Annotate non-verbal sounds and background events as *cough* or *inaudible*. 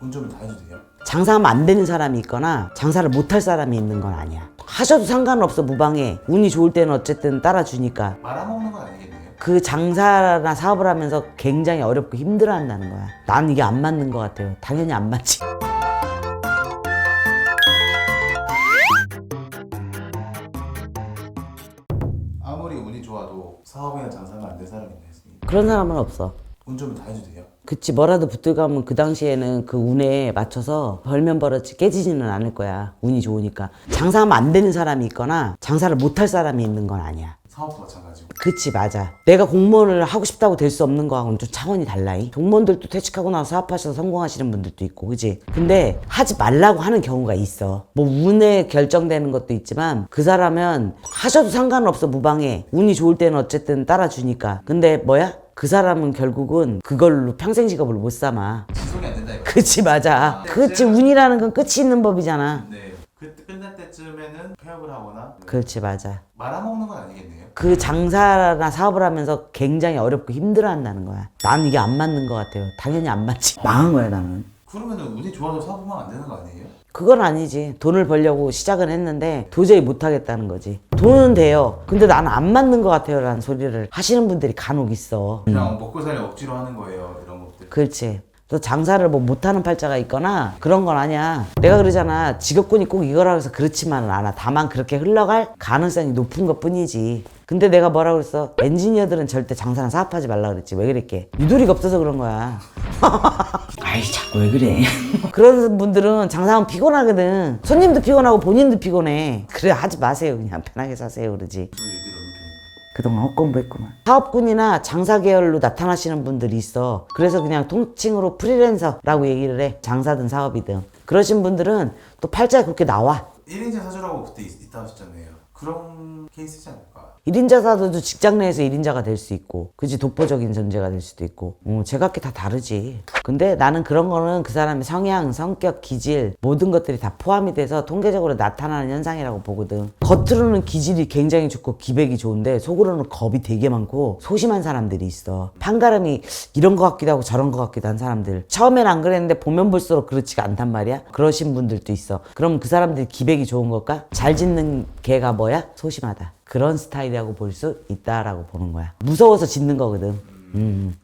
운전을 다 해도 돼요? 장사하면 안 되는 사람이 있거나 장사를 못할 사람이 있는 건 아니야. 하셔도 상관없어 무방해. 운이 좋을 때는 어쨌든 따라주니까 말아먹는 건 아니겠네요? 그 장사나 사업을 하면서 굉장히 어렵고 힘들어한다는 거야. 난 이게 안 맞는 것 같아요. 당연히 안 맞지. 아무리 운이 좋아도 사업이나 장사가 안된 사람이 있나 했습니다 그런 사람은 없어. 운전을 다 해도 돼요? 그치 뭐라도 붙들가면 그 당시에는 그 운에 맞춰서 벌면 벌었지 깨지지는 않을 거야. 운이 좋으니까. 장사하면 안 되는 사람이 있거나 장사를 못할 사람이 있는 건 아니야. 사업도 마찬가지고 그치 맞아 내가 공무원을 하고 싶다고 될 수 없는 거하고는 좀 차원이 달라이 공무원들도 퇴직하고 나서 사업하셔서 성공하시는 분들도 있고 그치 근데 하지 말라고 하는 경우가 있어 뭐 운에 결정되는 것도 있지만 그 사람은 하셔도 상관없어 무방해 운이 좋을 때는 어쨌든 따라주니까 근데 뭐야 그 사람은 결국은 그걸로 평생 직업을 못 삼아 지속이 안 된다 이거 그치 맞아 그치 운이라는 건 끝이 있는 법이잖아 네. 그 끝날 때쯤에는 폐업을 하거나 그렇지 맞아 말아먹는 건 아니겠네요? 그 장사나 사업을 하면서 굉장히 어렵고 힘들어한다는 거야. 난 이게 안 맞는 것 같아요. 당연히 안 맞지. 망한 거야 나는. 그러면 운이 좋아도 사업하면 안 되는 거 아니에요? 그건 아니지. 돈을 벌려고 시작은 했는데 도저히 못 하겠다는 거지. 돈은 돼요. 근데 나는 안 맞는 것 같아요. 라는 소리를 하시는 분들이 간혹 있어. 그냥 먹고 살려 억지로 하는 거예요 이런 것들 그렇지. 또 장사를 뭐 못하는 팔자가 있거나 그런 건 아니야. 내가 그러잖아. 직업군이 꼭 이거라 해서 그렇지만은 않아. 다만 그렇게 흘러갈 가능성이 높은 것 뿐이지. 근데 내가 뭐라 그랬어? 엔지니어들은 절대 장사나 사업하지 말라 그랬지. 왜 그랬게? 유도리가 없어서 그런 거야. *laughs* 아이 자꾸 왜 그래? *laughs* 그런 분들은 장사하면 피곤하거든. 손님도 피곤하고 본인도 피곤해. 그래 하지 마세요. 그냥 편하게 사세요. 그러지. 그동안 헛공부했구만. 사업군이나 장사 계열로 나타나시는 분들이 있어. 그래서 그냥 통칭으로 프리랜서라고 얘기를 해. 장사든 사업이든. 그러신 분들은 또 팔자에 그렇게 나와. 편이에요 1인자 사주라고 그때 있, 있다 하셨잖아요 그런 케이스지 않을까? 1인자 사도도 직장 내에서 1인자가 될 수 있고, 그지 독보적인 존재가 될 수도 있고, 어, 제각기 다 다르지. 근데 나는 그런 거는 그 사람의 성향, 성격, 기질, 모든 것들이 다 포함이 돼서 통계적으로 나타나는 현상이라고 보거든. 겉으로는 기질이 굉장히 좋고 기백이 좋은데, 속으로는 겁이 되게 많고, 소심한 사람들이 있어. 판가름이 이런 거 같기도 하고 저런 거 같기도 한 사람들. 처음엔 안 그랬는데, 보면 볼수록 그렇지가 않단 말이야. 그러신 분들도 있어. 그럼 그 사람들이 기백이 좋은 걸까? 잘 짓는 개가 뭐 야? 소심하다. 그런 스타일이라고 볼 수 있다라고 보는 거야. 무서워서 짓는 거거든. 음.